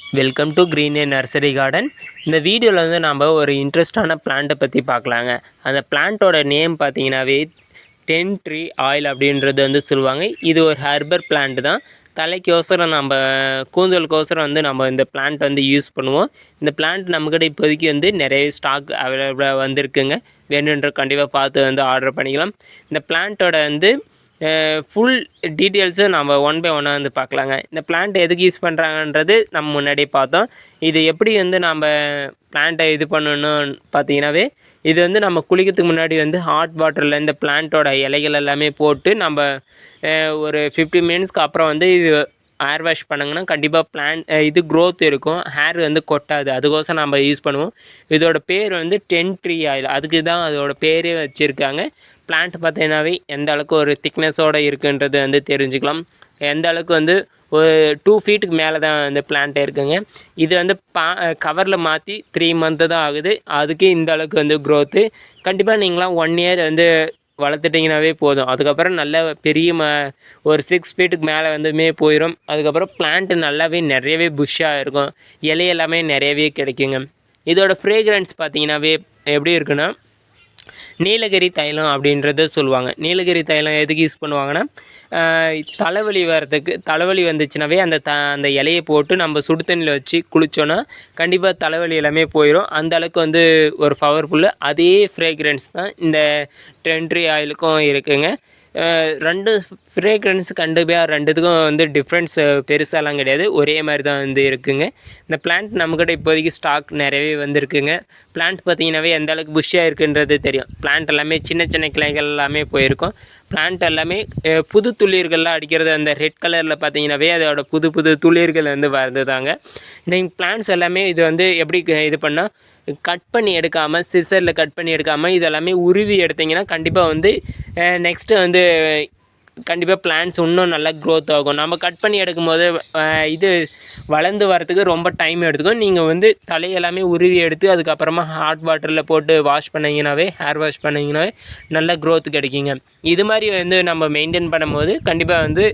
Welcome to green A nursery garden இந்த வீடியோவில் வந்து நம்ம ஒரு இன்ட்ரெஸ்டான பிளான்ட்டை பற்றி பார்க்கலாங்க. அந்த பிளான்ட்டோட நேம் பார்த்தீங்கன்னாவே டென் ட்ரீ ஆயில் அப்படின்றது வந்து சொல்லுவாங்க. இது ஒரு ஹெர்பர் பிளான்ட் தான். தலைக்கோசரம் நம்ம கூந்தலுக்கோசரம் வந்து நம்ம இந்த பிளான்ட் வந்து யூஸ் பண்ணுவோம். இந்த பிளான்ட் நம்மக்கிட்ட இப்போதைக்கு வந்து நிறைய ஸ்டாக் அவைலபிளாக வந்திருக்குங்க. வேணுன்ற கண்டிப்பாக பார்த்து வந்து ஆர்டர் பண்ணிக்கலாம். இந்த பிளான்ட்டோட வந்து ஃபுல் டீட்டெயில்ஸு நம்ம ஒன் பை ஒன்னாக வந்து பார்க்கலாங்க. இந்த பிளான்ட் எதுக்கு யூஸ் பண்ணுறாங்கன்றது நம்ம முன்னாடியே பார்த்தோம். இது எப்படி வந்து நம்ம பிளான்ட்டை இது பண்ணணும்னு பார்த்தீங்கன்னாவே இது வந்து நம்ம குளிக்கிறதுக்கு முன்னாடி வந்து ஹாட் வாட்டரில் இந்த பிளான்ட்டோட இலைகள் எல்லாமே போட்டு நம்ம ஒரு ஃபிஃப்டி மினிட்ஸ்க்கு அப்புறம் வந்து இது ஹேர் வாஷ் பண்ணுங்கன்னா கண்டிப்பாக பிளான் இது க்ரோத் இருக்கும். ஹேர் வந்து கொட்டாது. அதுக்கோசரம் நம்ம யூஸ் பண்ணுவோம். இதோட பேர் வந்து டென் ட்ரீ ஆயில் அதுக்கு தான் அதோட பேரே வச்சுருக்காங்க. பிளான்ட் பார்த்தீங்கன்னாவே எந்த அளவுக்கு ஒரு திக்னஸோடு இருக்குன்றது வந்து தெரிஞ்சுக்கலாம். எந்த அளவுக்கு வந்து ஒரு டூ ஃபீட்டுக்கு மேலே தான் இந்த பிளான்ட்டே இருக்குங்க. இது வந்து பா கவரில் மாற்றி த்ரீ மந்த்து தான் ஆகுது. அதுக்கு இந்த அளவுக்கு வந்து க்ரோத்து கண்டிப்பாக நீங்களாம் ஒன் இயர் வந்து வளர்த்துட்டிங்கனாவே போதும். அதுக்கப்புறம் நல்ல பெரிய ம ஒரு சிக்ஸ் ஃபீட்டுக்கு மேலே வந்துமே போயிடும் அதுக்கப்புறம் பிளான்ட் நல்லாவே நிறையவே புஷ்ஷாக இருக்கும். இலை எல்லாமே நிறையவே கிடைக்குங்க. இதோட ஃப்ரேக்ரன்ஸ் பார்த்தீங்கன்னாவே எப்படி இருக்குன்னா நீலகிரி தைலம் அப்படின்றத சொல்லுவாங்க. நீலகிரி தைலம் எதுக்கு யூஸ் பண்ணுவாங்கன்னா தலைவலி வர்றதுக்கு தலைவலி வந்துச்சுனாவே அந்த த அந்த இலையை போட்டு நம்ம சுடு தண்ணியில் வச்சு குளித்தோன்னா கண்டிப்பாக தலைவலி எல்லாமே போயிடும் அந்த அளவுக்கு வந்து ஒரு பவர்ஃபுல்லு அதே ஃப்ரேக்ரன்ஸ் தான் இந்த டென்ட்ரி ஆயிலுக்கும் இருக்குங்க. ரெண்டு ஃப்ரேக்ரன்ஸ் கண்டிப்பாக ரெண்டுத்துக்கும் வந்து டிஃப்ரென்ஸ் பெருசாலாம் கிடையாது. ஒரே மாதிரி தான் வந்து இருக்குங்க. இந்த பிளான்ட் நம்மக்கிட்ட இப்போதைக்கு ஸ்டாக் நிறையவே வந்திருக்குங்க. பிளான்ட் பார்த்தீங்கன்னாவே எந்த அளவுக்கு புஷ்ஷாக இருக்குன்றது தெரியும். பிளான்ட் எல்லாமே சின்ன சின்ன கிளைகள் எல்லாமே போயிருக்கும். பிளான்ட் எல்லாமே புது துளிர்கள்லாம் அடிக்கிறது அந்த ரெட் கலரில் பார்த்தீங்கன்னாவே அதோட புது புது துளிர்கள் வந்து வருதுதாங்க நீங்கள் பிளான்ட்ஸ் எல்லாமே இது வந்து எப்படி இது பண்ணால் கட் பண்ணி எடுக்காமல் சிசரில் கட் பண்ணி எடுக்காமல் இதெல்லாமே உருவி எடுத்தீங்கன்னா கண்டிப்பாக வந்து நெக்ஸ்ட்டு வந்து கண்டிப்பாக பிளான்ஸ் இன்னும் நல்லா க்ரோத் ஆகும். நம்ம கட் பண்ணி எடுக்கும் போது இது வளர்ந்து வரதுக்கு ரொம்ப டைம் எடுத்துக்கும் நீங்கள் வந்து தலையெல்லாமே உருவி எடுத்து அதுக்கப்புறமா ஹாட் வாட்டரில் போட்டு வாஷ் பண்ணிங்கனாவே ஹேர் வாஷ் பண்ணிங்கனாவே நல்ல க்ரோத் கிடைக்குங்க. இது மாதிரி வந்து நம்ம மெயின்டைன் பண்ணும்போது கண்டிப்பாக வந்து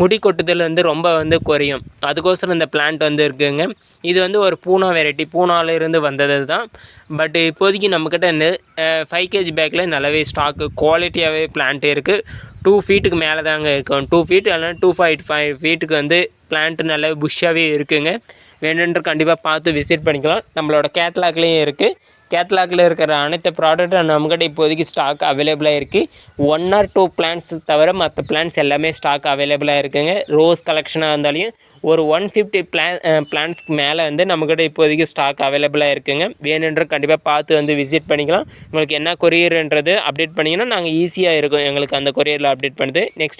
முடி கொட்டுதல் வந்து ரொம்ப வந்து குறையும். அதுக்கோசரம் இந்த பிளான்ட் வந்து இருக்குங்க. இது வந்து ஒரு பூனா வெரைட்டி பூனாலேருந்து வந்தது தான் பட் இப்போதைக்கு நம்மக்கிட்ட இந்த ஃபைவ் கேஜி பேக்கில் நல்லாவே ஸ்டாக்கு குவாலிட்டியாகவே பிளான்ட் இருக்குது டூ ஃபீட்டுக்கு மேலே தாங்க இருக்கும். டூ ஃபீட் இல்லைனா டூ ஃபைவ் ஃபைவ் ஃபீட்டுக்கு வந்து பிளான்ட் நல்லாவே புஷ்ஷாகவே இருக்குங்க. வேணுன்ற கண்டிப்பாக பார்த்து விசிட் பண்ணிக்கலாம். நம்மளோட கேட்லாக்லேயும் இருக்குது கேட்லாகில் இருக்கிற அனைத்து ப்ராடக்ட்டும் நம்மக்கிட்ட இப்போதைக்கு ஸ்டாக் அவைலபிளாக இருக்குது ஒன் ஆர் டூ பிளான்ஸ் தவிர மற்ற பிளான்ஸ் எல்லாமே ஸ்டாக் அவைலபிளாக இருக்குங்க. ரோஸ் கலெக்ஷனாக இருந்தாலையும் ஒரு ஒன் ஃபிஃப்டி பிளான் பிளான்ஸ்க்கு மேலே வந்து நம்மக்கிட்ட இப்போதைக்கு ஸ்டாக் அவைலபிளாக இருக்குங்க. வேணுன்ற கண்டிப்பாக பார்த்து வந்து விசிட் பண்ணிக்கலாம். உங்களுக்கு என்ன கொரியர்ன்றது அப்டேட் பண்ணிங்கன்னா நாங்கள் ஈஸியாக இருக்கும். எங்களுக்கு அந்த கொரியரில் அப்டேட் பண்ணுறது நெக்ஸ்ட்